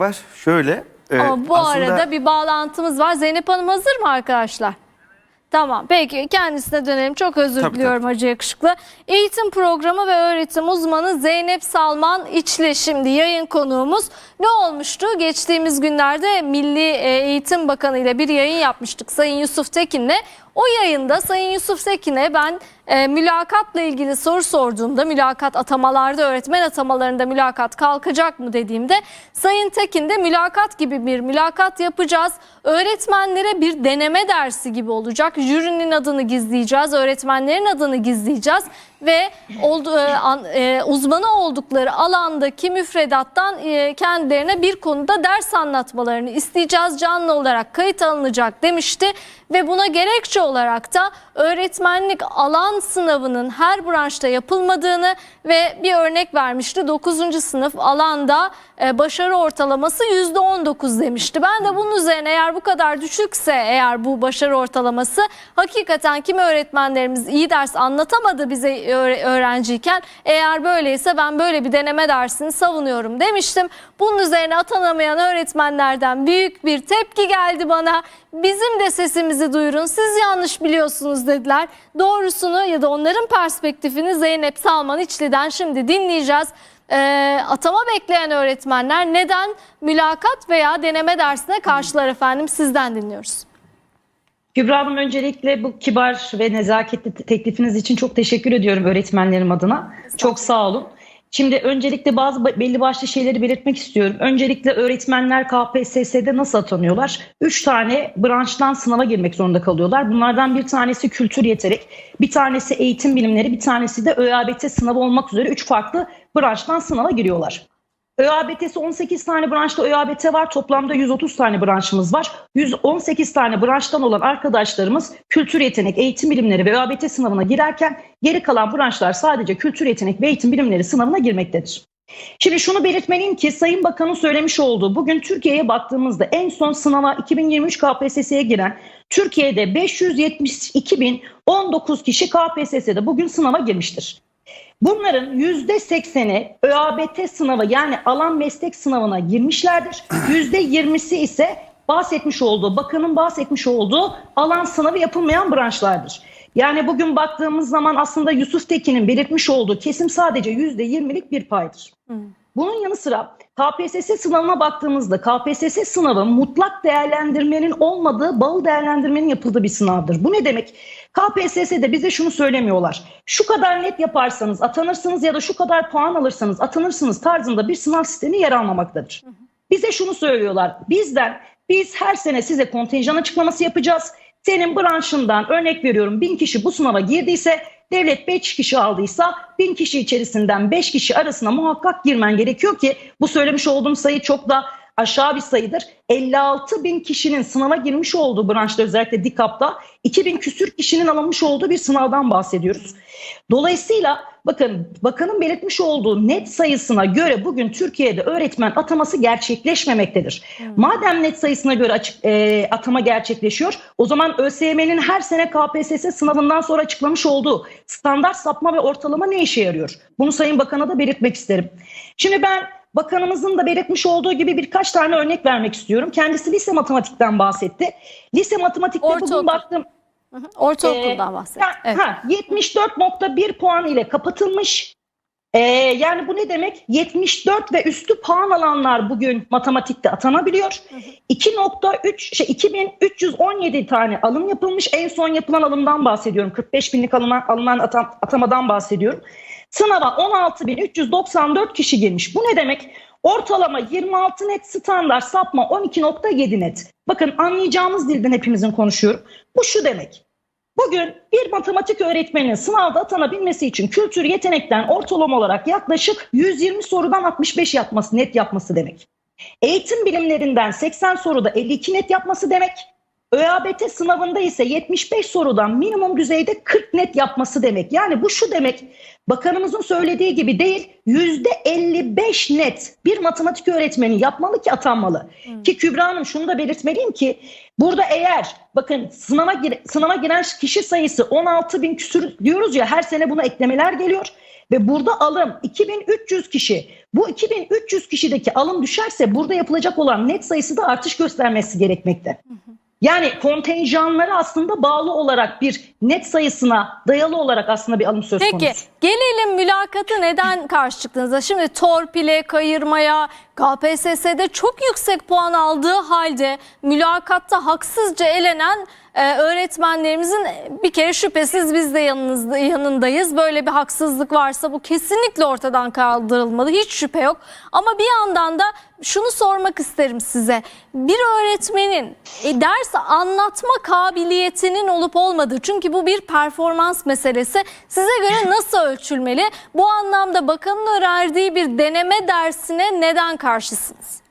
var. Şöyle. e, Ama bu aslında- arada bir bağlantımız var. Zeynep Hanım hazır mı arkadaşlar? Tamam peki kendisine dönelim. Çok özür Tabii, diliyorum Hacı Yakışıklı. Eğitim programı ve öğretim uzmanı Zeynep Salman İçli şimdi yayın konuğumuz. Ne olmuştu? Geçtiğimiz günlerde Milli e, Eğitim Bakanı ile bir yayın yapmıştık Sayın Yusuf Tekin'le. O yayında Sayın Yusuf Tekin'e ben e, mülakatla ilgili soru sorduğumda mülakat atamalarda öğretmen atamalarında mülakat kalkacak mı dediğimde Sayın Tekin de mülakat gibi bir mülakat yapacağız. Öğretmenlere bir deneme dersi gibi olacak. Jürinin adını gizleyeceğiz, öğretmenlerin adını gizleyeceğiz ve oldu, e, an- e, uzmanı oldukları alandaki müfredattan e, kendilerine bir konuda ders anlatmalarını isteyeceğiz. Canlı olarak kayıt alınacak demişti ve buna gerekçe olarak da öğretmenlik alan sınavının her branşta yapılmadığını ve bir örnek vermişti. 9. sınıf alanda e, başarı ortalaması %19 demişti. Ben de bunun üzerine eğer bu kadar düşükse eğer bu başarı ortalaması hakikaten kimi öğretmenlerimiz iyi ders anlatamadı bize öğre- öğrenciyken eğer böyleyse ben böyle bir deneme dersini savunuyorum demiştim. Bunun üzerine atanamayan öğretmenlerden büyük bir tepki geldi bana. Bizim de sesimizi duyurun siz yanlış biliyorsunuz dediler. Doğrusunu ya da onların perspektifini Zeynep Salman İçli'den şimdi dinleyeceğiz. Ee, atama bekleyen öğretmenler neden mülakat veya deneme dersine karşılar efendim sizden dinliyoruz. Kübra Hanım öncelikle bu kibar ve nezaketli teklifiniz için çok teşekkür ediyorum öğretmenlerim adına. Çok sağ olun. Şimdi öncelikle bazı ba- belli başlı şeyleri belirtmek istiyorum. Öncelikle öğretmenler KPSS'de nasıl atanıyorlar? Üç tane branştan sınava girmek zorunda kalıyorlar. Bunlardan bir tanesi kültür yetenek, bir tanesi eğitim bilimleri, bir tanesi de ÖABT sınavı olmak üzere üç farklı branştan sınava giriyorlar. ÖABT'si 18 tane branşta ÖABT var. Toplamda 130 tane branşımız var. 118 tane branştan olan arkadaşlarımız kültür yetenek, eğitim bilimleri ve ÖABT sınavına girerken geri kalan branşlar sadece kültür yetenek ve eğitim bilimleri sınavına girmektedir. Şimdi şunu belirtmeliyim ki Sayın Bakan'ın söylemiş olduğu bugün Türkiye'ye baktığımızda en son sınava 2023 KPSS'ye giren Türkiye'de 572.019 kişi KPSS'de bugün sınava girmiştir. Bunların %80'i ÖABT sınavı yani alan meslek sınavına girmişlerdir. %20'si ise bahsetmiş olduğu, bakanın bahsetmiş olduğu alan sınavı yapılmayan branşlardır. Yani bugün baktığımız zaman aslında Yusuf Tekin'in belirtmiş olduğu kesim sadece %20'lik bir paydır. Bunun yanı sıra KPSS sınavına baktığımızda KPSS sınavı mutlak değerlendirmenin olmadığı bağıl değerlendirmenin yapıldığı bir sınavdır. Bu ne demek? KPSS'de bize şunu söylemiyorlar. Şu kadar net yaparsanız atanırsınız ya da şu kadar puan alırsanız atanırsınız tarzında bir sınav sistemi yer almamaktadır. Bize şunu söylüyorlar. Bizden biz her sene size kontenjan açıklaması yapacağız. Senin branşından örnek veriyorum bin kişi bu sınava girdiyse devlet 5 kişi aldıysa 1000 kişi içerisinden 5 kişi arasına muhakkak girmen gerekiyor ki bu söylemiş olduğum sayı çok da aşağı bir sayıdır. 56 bin kişinin sınava girmiş olduğu branşta özellikle DİKAP'ta 2000 küsür kişinin alınmış olduğu bir sınavdan bahsediyoruz. Dolayısıyla bakın bakanın belirtmiş olduğu net sayısına göre bugün Türkiye'de öğretmen ataması gerçekleşmemektedir. Madem net sayısına göre açık, e, atama gerçekleşiyor o zaman ÖSYM'nin her sene KPSS sınavından sonra açıklamış olduğu standart sapma ve ortalama ne işe yarıyor? Bunu Sayın Bakan'a da belirtmek isterim. Şimdi ben Bakanımızın da belirtmiş olduğu gibi birkaç tane örnek vermek istiyorum. Kendisi lise matematikten bahsetti. Lise matematikte Ortaokul. bugün baktım. Ortaokuldan Ee, bahsetti. ha, Evet. ha, 74.1 puan ile kapatılmış. Ee, yani bu ne demek? 74 ve üstü puan alanlar bugün matematikte atanabiliyor. 2.3 şey 2317 tane alım yapılmış. En son yapılan alımdan bahsediyorum. 45 binlik alınan, alınan atam- atamadan bahsediyorum. Sınava 16.394 kişi girmiş. Bu ne demek? Ortalama 26 net standart sapma 12.7 net. Bakın anlayacağımız dilden hepimizin konuşuyorum. Bu şu demek. Bugün bir matematik öğretmeninin sınavda atanabilmesi için kültür yetenekten ortalama olarak yaklaşık 120 sorudan 65 yapması, net yapması demek. Eğitim bilimlerinden 80 soruda 52 net yapması demek. ÖABT sınavında ise 75 sorudan minimum düzeyde 40 net yapması demek. Yani bu şu demek bakanımızın söylediği gibi değil %55 net bir matematik öğretmeni yapmalı ki atanmalı. Ki Kübra Hanım şunu da belirtmeliyim ki burada eğer bakın sınava, gir- sınava giren kişi sayısı 16 bin küsür diyoruz ya her sene buna eklemeler geliyor. Ve burada alım 2300 kişi. Bu 2300 kişideki alım düşerse burada yapılacak olan net sayısı da artış göstermesi gerekmekte. Yani kontenjanları aslında bağlı olarak bir net sayısına dayalı olarak aslında bir alım söz Peki konusu. gelelim mülakatı neden karşı çıktığınızda? Şimdi torpile, kayırmaya, KPSS'de çok yüksek puan aldığı halde mülakatta haksızca elenen e, öğretmenlerimizin bir kere şüphesiz biz de yanınızda, yanındayız. Böyle bir haksızlık varsa bu kesinlikle ortadan kaldırılmalı. Hiç şüphe yok. Ama bir yandan da şunu sormak isterim size. Bir öğretmenin e, ders anlatma kabiliyetinin olup olmadığı çünkü bu bir performans meselesi. Size göre nasıl ölçülmeli? Bu anlamda bakanın önerdiği bir deneme dersine neden karşısınız?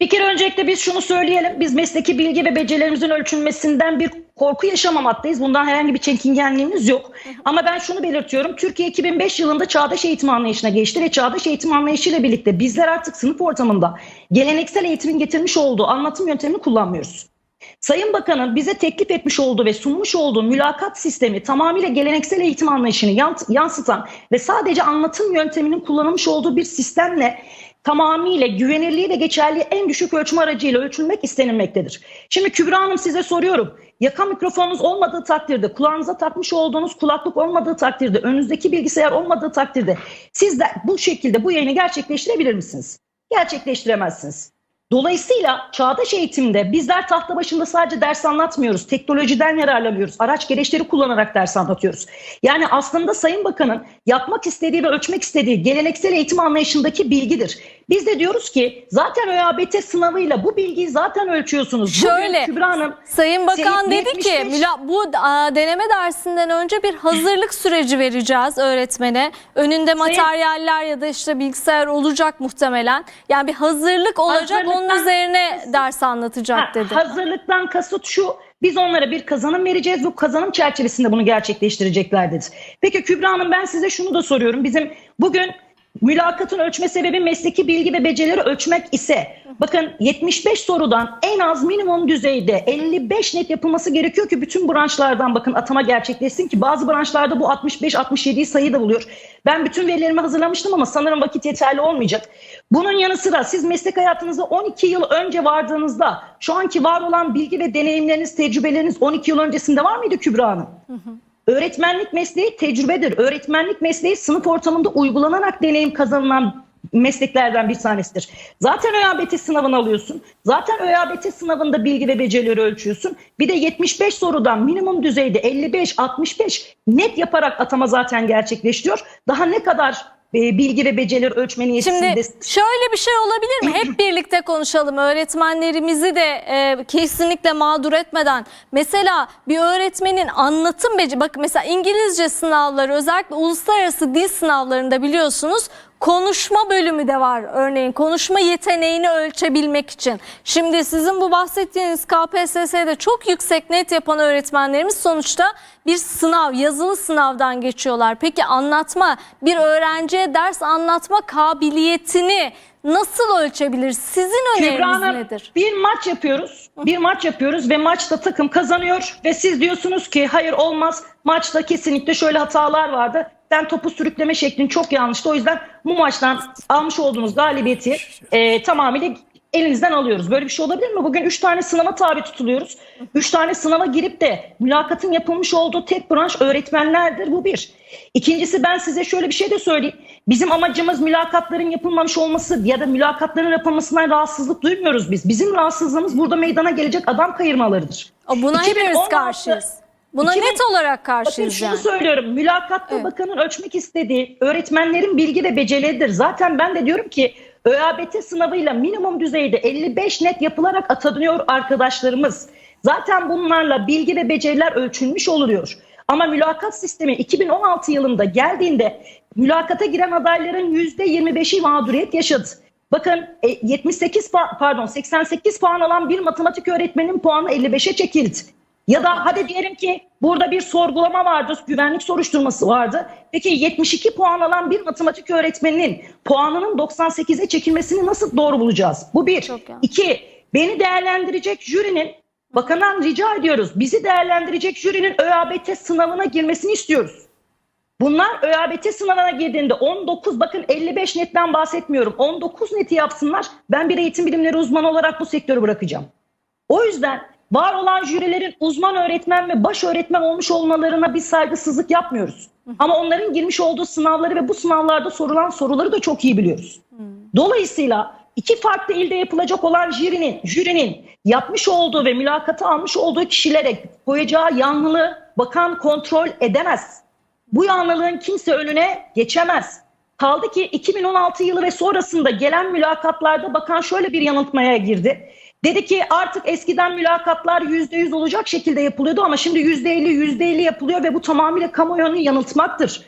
Bir kere öncelikle biz şunu söyleyelim. Biz mesleki bilgi ve becerilerimizin ölçülmesinden bir korku yaşamamaktayız. Bundan herhangi bir çekingenliğimiz yok. Ama ben şunu belirtiyorum. Türkiye 2005 yılında çağdaş eğitim anlayışına geçti ve çağdaş eğitim anlayışıyla birlikte bizler artık sınıf ortamında geleneksel eğitimin getirmiş olduğu anlatım yöntemini kullanmıyoruz. Sayın Bakan'ın bize teklif etmiş olduğu ve sunmuş olduğu mülakat sistemi tamamıyla geleneksel eğitim anlayışını yansıtan ve sadece anlatım yönteminin kullanılmış olduğu bir sistemle tamamıyla güvenirliği ve geçerliği en düşük ölçme aracıyla ölçülmek istenilmektedir. Şimdi Kübra Hanım size soruyorum. Yaka mikrofonunuz olmadığı takdirde, kulağınıza takmış olduğunuz kulaklık olmadığı takdirde, önünüzdeki bilgisayar olmadığı takdirde siz de bu şekilde bu yayını gerçekleştirebilir misiniz? Gerçekleştiremezsiniz. Dolayısıyla çağdaş eğitimde bizler tahta başında sadece ders anlatmıyoruz. Teknolojiden yararlanıyoruz. Araç gereçleri kullanarak ders anlatıyoruz. Yani aslında Sayın Bakan'ın yapmak istediği ve ölçmek istediği geleneksel eğitim anlayışındaki bilgidir. Biz de diyoruz ki zaten ÖABT sınavıyla bu bilgiyi zaten ölçüyorsunuz. Bugün Şöyle, Kübra Hanım Sayın Bakan Senin dedi ki 75 müla- bu a, deneme dersinden önce bir hazırlık süreci vereceğiz öğretmene. Önünde materyaller ya da işte bilgisayar olacak muhtemelen. Yani bir hazırlık olacak onun üzerine ders anlatacak Ha, dedi. Hazırlıktan kasıt şu. Biz onlara bir kazanım vereceğiz. Bu kazanım çerçevesinde bunu gerçekleştirecekler dedi. Peki Kübra Hanım ben size şunu da soruyorum. Bizim bugün mülakatın ölçme sebebi mesleki bilgi ve becerileri ölçmek ise bakın 75 sorudan en az minimum düzeyde 55 net yapılması gerekiyor ki bütün branşlardan bakın atama gerçekleşsin ki bazı branşlarda bu 65-67'yi sayı da buluyor. Ben bütün verilerimi hazırlamıştım ama sanırım vakit yeterli olmayacak. Bunun yanı sıra siz meslek hayatınıza 12 yıl önce vardığınızda şu anki var olan bilgi ve deneyimleriniz, tecrübeleriniz 12 yıl öncesinde var mıydı Kübra Hanım? Öğretmenlik mesleği tecrübedir. Öğretmenlik mesleği sınıf ortamında uygulanarak deneyim kazanılan mesleklerden bir tanesidir. Zaten ÖABT sınavını alıyorsun. Zaten ÖABT sınavında bilgi ve becerileri ölçüyorsun. Bir de 75 sorudan minimum düzeyde 55-65 net yaparak atama zaten gerçekleştiriyor. Daha ne kadar e, bilgi ve becerileri ölçme Şimdi niyetinde şöyle bir şey olabilir mi? Hep birlikte konuşalım. Öğretmenlerimizi de e, kesinlikle mağdur etmeden. Mesela bir öğretmenin anlatım beceri... Bak mesela İngilizce sınavları özellikle uluslararası dil sınavlarında biliyorsunuz konuşma bölümü de var örneğin. Konuşma yeteneğini ölçebilmek için. Şimdi sizin bu bahsettiğiniz KPSS'de çok yüksek net yapan öğretmenlerimiz sonuçta bir sınav, yazılı sınavdan geçiyorlar. Peki anlatma, bir öğrenciye ders anlatma kabiliyetini nasıl ölçebilir? Sizin Kübra öneriniz Hanım, nedir? bir maç yapıyoruz. Bir maç yapıyoruz ve maçta takım kazanıyor ve siz diyorsunuz ki hayır olmaz. Maçta kesinlikle şöyle hatalar vardı. Ben topu sürükleme şeklin çok yanlıştı. O yüzden bu maçtan almış olduğunuz galibiyeti e, tamamıyla elinizden alıyoruz. Böyle bir şey olabilir mi? Bugün 3 tane sınava tabi tutuluyoruz. 3 tane sınava girip de mülakatın yapılmış olduğu tek branş öğretmenlerdir. Bu bir. İkincisi ben size şöyle bir şey de söyleyeyim. Bizim amacımız mülakatların yapılmamış olması ya da mülakatların yapılmasından rahatsızlık duymuyoruz biz. Bizim rahatsızlığımız burada meydana gelecek adam kayırmalarıdır. Buna hepimiz 2016 karşıyız. Buna 2000 net olarak Bakın karşıyız şunu yani. söylüyorum. Mülakatta Evet. bakanın ölçmek istediği öğretmenlerin bilgi ve becerileridir. Zaten ben de diyorum ki ÖABT sınavıyla minimum düzeyde 55 net yapılarak atanıyor arkadaşlarımız. Zaten bunlarla bilgi ve beceriler ölçülmüş oluyor. Ama mülakat sistemi 2016 yılında geldiğinde mülakata giren adayların %25'i mağduriyet yaşadı. Bakın e, 78 pa- pardon 88 puan alan bir matematik öğretmenin puanı 55'e çekildi. Ya da hadi diyelim ki burada bir sorgulama vardı, güvenlik soruşturması vardı. Peki 72 puan alan bir matematik öğretmeninin puanının 98'e çekilmesini nasıl doğru bulacağız? Bu bir. İki, beni değerlendirecek jürinin, bakandan rica ediyoruz, bizi değerlendirecek jürinin ÖABT sınavına girmesini istiyoruz. Bunlar ÖABT sınavına girdiğinde 19 bakın 55 netten bahsetmiyorum. 19 neti yapsınlar. Ben bir eğitim bilimleri uzmanı olarak bu sektörü bırakacağım. O yüzden var olan jürilerin uzman öğretmen ve baş öğretmen olmuş olmalarına biz saygısızlık yapmıyoruz. Ama onların girmiş olduğu sınavları ve bu sınavlarda sorulan soruları da çok iyi biliyoruz. Dolayısıyla iki farklı ilde yapılacak olan jürinin, jürinin yapmış olduğu ve mülakatı almış olduğu kişilere koyacağı yanlılığı bakan kontrol edemez. Bu yanlılığın kimse önüne geçemez. Kaldı ki 2016 yılı ve sonrasında gelen mülakatlarda bakan şöyle bir yanıltmaya girdi. Dedi ki artık eskiden mülakatlar %100 olacak şekilde yapılıyordu ama şimdi %50 %50 yapılıyor ve bu tamamıyla kamuoyunu yanıltmaktır.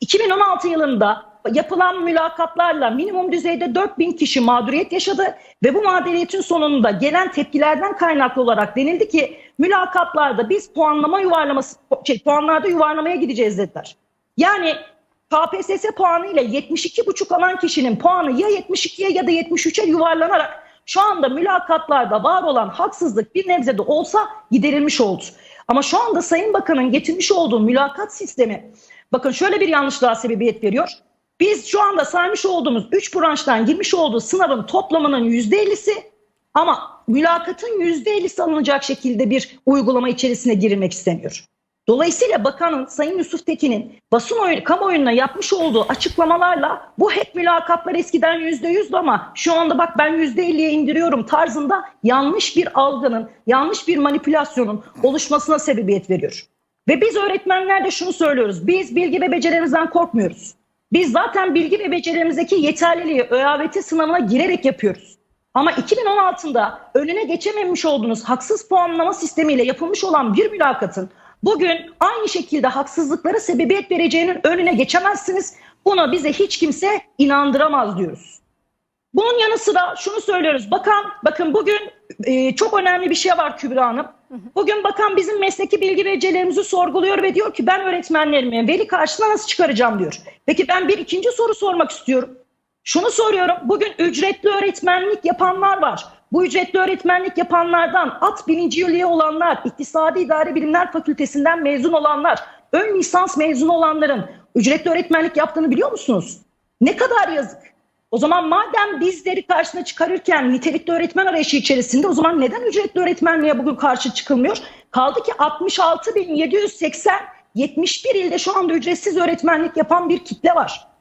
2016 yılında yapılan mülakatlarla minimum düzeyde 4000 kişi mağduriyet yaşadı ve bu mağduriyetin sonunda gelen tepkilerden kaynaklı olarak denildi ki mülakatlarda biz puanlama yuvarlaması şey, puanlarda yuvarlamaya gideceğiz dediler. Yani KPSS puanı ile 72,5 alan kişinin puanı ya 72'ye ya da 73'e yuvarlanarak şu anda mülakatlarda var olan haksızlık bir nebze de olsa giderilmiş oldu. Ama şu anda Sayın Bakan'ın getirmiş olduğu mülakat sistemi bakın şöyle bir yanlışlığa sebebiyet veriyor. Biz şu anda saymış olduğumuz 3 branştan girmiş olduğu sınavın toplamının %50'si ama mülakatın %50'si alınacak şekilde bir uygulama içerisine girilmek isteniyor. Dolayısıyla bakanın Sayın Yusuf Tekin'in basın oyun, kamuoyuna yapmış olduğu açıklamalarla bu hep mülakatlar eskiden %100'dü ama şu anda bak ben %50'ye indiriyorum tarzında yanlış bir algının, yanlış bir manipülasyonun oluşmasına sebebiyet veriyor. Ve biz öğretmenler de şunu söylüyoruz. Biz bilgi ve becerilerimizden korkmuyoruz. Biz zaten bilgi ve becerilerimizdeki yeterliliği ÖABT sınavına girerek yapıyoruz. Ama 2016'da önüne geçememiş olduğunuz haksız puanlama sistemiyle yapılmış olan bir mülakatın bugün aynı şekilde haksızlıklara sebebiyet vereceğinin önüne geçemezsiniz. Buna bize hiç kimse inandıramaz diyoruz. Bunun yanı sıra şunu söylüyoruz. Bakan, bakın bugün e, çok önemli bir şey var Kübra Hanım. Bugün bakan bizim mesleki bilgi becerilerimizi sorguluyor ve diyor ki ben öğretmenlerimi veli karşısına nasıl çıkaracağım diyor. Peki ben bir ikinci soru sormak istiyorum. Şunu soruyorum. Bugün ücretli öğretmenlik yapanlar var. Bu ücretli öğretmenlik yapanlardan at bininci üye olanlar, İktisadi İdari Bilimler Fakültesinden mezun olanlar, ön lisans mezunu olanların ücretli öğretmenlik yaptığını biliyor musunuz? Ne kadar yazık. O zaman madem bizleri karşına çıkarırken nitelikli öğretmen arayışı içerisinde o zaman neden ücretli öğretmenliğe bugün karşı çıkılmıyor? Kaldı ki 66.780 71 ilde şu anda ücretsiz öğretmenlik yapan bir kitle var.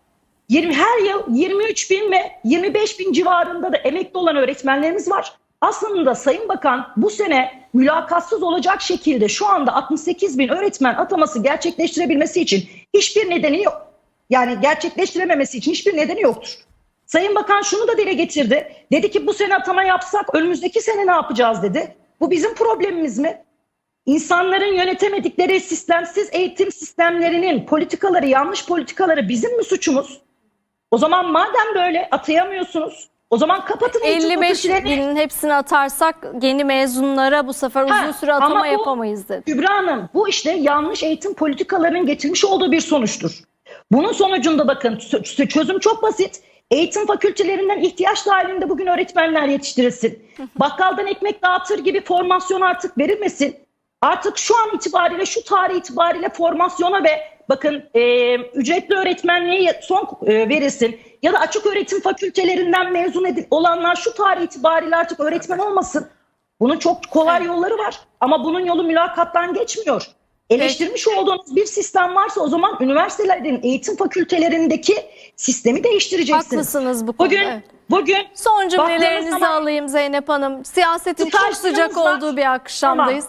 20, her yıl 23 bin ve 25 bin civarında da emekli olan öğretmenlerimiz var. Aslında Sayın Bakan bu sene mülakatsız olacak şekilde şu anda 68 bin öğretmen ataması gerçekleştirebilmesi için hiçbir nedeni yok. Yani gerçekleştirememesi için hiçbir nedeni yoktur. Sayın Bakan şunu da dile getirdi. Dedi ki bu sene atama yapsak önümüzdeki sene ne yapacağız dedi. Bu bizim problemimiz mi? İnsanların yönetemedikleri sistemsiz eğitim sistemlerinin politikaları, yanlış politikaları bizim mi suçumuz? O zaman madem böyle atayamıyorsunuz, o zaman kapatın eğitim 55 fakültelerini. binin hepsini atarsak yeni mezunlara bu sefer Ha, uzun süre ama atama bu- yapamayız dedi. Kübra Hanım bu işte yanlış eğitim politikalarının getirmiş olduğu bir sonuçtur. Bunun sonucunda bakın çö- çözüm çok basit. Eğitim fakültelerinden ihtiyaç dahilinde bugün öğretmenler yetiştirilsin. Bakkaldan ekmek dağıtır gibi formasyon artık verilmesin. Artık şu an itibariyle şu tarih itibariyle formasyona ve bakın e, ücretli öğretmenliğe son e, verilsin. Ya da açık öğretim fakültelerinden mezun edil- olanlar şu tarih itibariyle artık öğretmen olmasın. Bunun çok kolay yolları var ama bunun yolu mülakattan geçmiyor. Eleştirmiş olduğunuz bir sistem varsa o zaman üniversitelerin eğitim fakültelerindeki sistemi değiştireceksiniz. Haklısınız bu konuda. Bugün evet. bugün Son cümlelerinizi zaman alayım Zeynep Hanım. Siyasetin çok sıcak var. olduğu bir akşamdayız.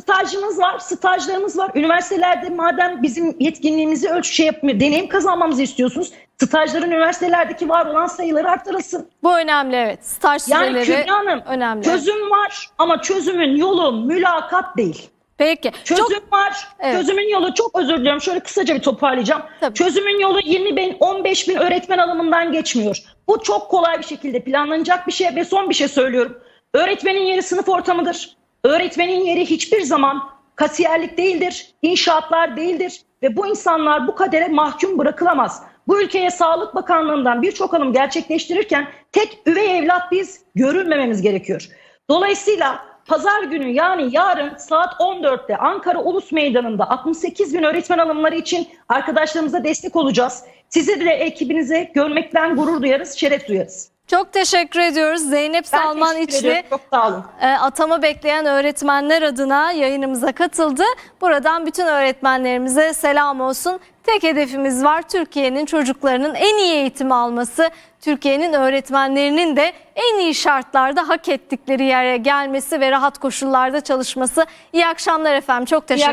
stajımız var, stajlarımız var. Üniversitelerde madem bizim yetkinliğimizi ölçü şey yapmıyor, deneyim kazanmamızı istiyorsunuz. Stajların üniversitelerdeki var olan sayıları artırılsın. bu önemli evet. Staj Yani süreleri Hanım önemli. çözüm var ama çözümün yolu mülakat değil. Peki. Çözüm Çok var. Evet. Çözümün yolu çok özür diliyorum. Şöyle kısaca bir toparlayacağım. Tabii. Çözümün yolu 20 bin 15 bin öğretmen alımından geçmiyor. Bu çok kolay bir şekilde planlanacak bir şey ve son bir şey söylüyorum. Öğretmenin yeri sınıf ortamıdır. Öğretmenin yeri hiçbir zaman kasiyerlik değildir, inşaatlar değildir ve bu insanlar bu kadere mahkum bırakılamaz. Bu ülkeye Sağlık Bakanlığı'ndan birçok alım gerçekleştirirken tek üvey evlat biz görülmememiz gerekiyor. Dolayısıyla pazar günü yani yarın saat 14'te Ankara Ulus Meydanı'nda 68 bin öğretmen alımları için arkadaşlarımıza destek olacağız. Sizi de ekibinize görmekten gurur duyarız, şeref duyarız. Çok teşekkür ediyoruz. Zeynep Ben Salman İçli. Çok sağ olun. e, atama bekleyen öğretmenler adına yayınımıza katıldı. Buradan bütün öğretmenlerimize selam olsun. Tek hedefimiz var Türkiye'nin çocuklarının en iyi eğitimi alması, Türkiye'nin öğretmenlerinin de en iyi şartlarda hak ettikleri yere gelmesi ve rahat koşullarda çalışması. İyi akşamlar efendim. Çok teşekkür